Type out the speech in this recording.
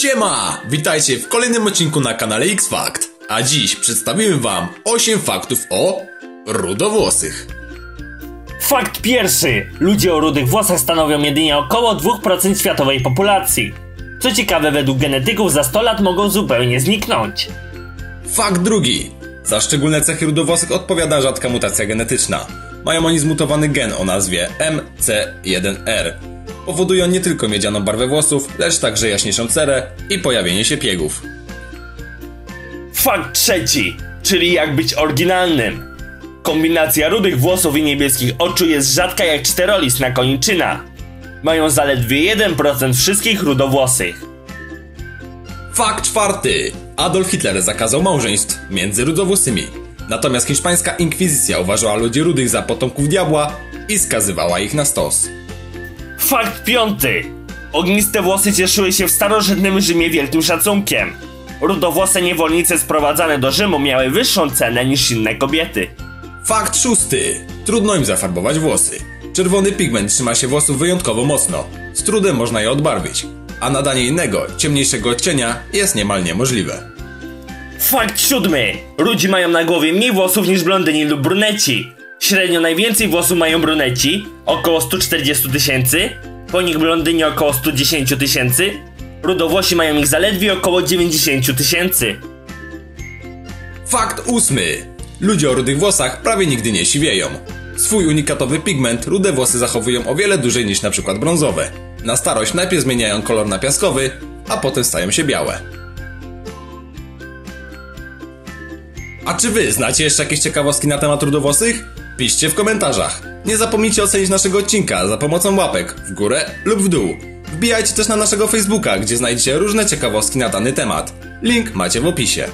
Siema! Witajcie w kolejnym odcinku na kanale X-Fact. A dziś przedstawimy wam 8 faktów o rudowłosych. Fakt pierwszy. Ludzie o rudych włosach stanowią jedynie około 2% światowej populacji. Co ciekawe, według genetyków za 100 lat mogą zupełnie zniknąć. Fakt drugi. Za szczególne cechy rudowłosych odpowiada rzadka mutacja genetyczna. Mają oni zmutowany gen o nazwie MC1R. Powodują nie tylko miedzianą barwę włosów, lecz także jaśniejszą cerę i pojawienie się piegów. Fakt trzeci. Czyli jak być oryginalnym. Kombinacja rudych włosów i niebieskich oczu jest rzadka jak czterolis na koniczyna. Mają zaledwie 1% wszystkich rudowłosych. Fakt czwarty. Adolf Hitler zakazał małżeństw między rudowłosymi. Natomiast hiszpańska inkwizycja uważała ludzi rudych za potomków diabła i skazywała ich na stos. Fakt piąty. Ogniste włosy cieszyły się w starożytnym Rzymie wielkim szacunkiem. Rudowłose niewolnice sprowadzane do Rzymu miały wyższą cenę niż inne kobiety. Fakt szósty. Trudno im zafarbować włosy. Czerwony pigment trzyma się włosów wyjątkowo mocno. Z trudem można je odbarwić. A nadanie innego, ciemniejszego odcienia jest niemal niemożliwe. Fakt siódmy. Rudzi mają na głowie mniej włosów niż blondyni lub bruneci. Średnio najwięcej włosów mają bruneci, około 140 tysięcy, po nich blondyni około 110 tysięcy, rudowłosi mają ich zaledwie około 90 tysięcy. Fakt ósmy. Ludzie o rudych włosach prawie nigdy nie siwieją. Swój unikatowy pigment rude włosy zachowują o wiele dłużej niż przykład brązowe. Na starość najpierw zmieniają kolor na piaskowy, a potem stają się białe. A czy wy znacie jeszcze jakieś ciekawostki na temat rudowłosych? Piszcie w komentarzach. Nie zapomnijcie ocenić naszego odcinka za pomocą łapek w górę lub w dół. Wbijajcie też na naszego Facebooka, gdzie znajdziecie różne ciekawostki na dany temat. Link macie w opisie.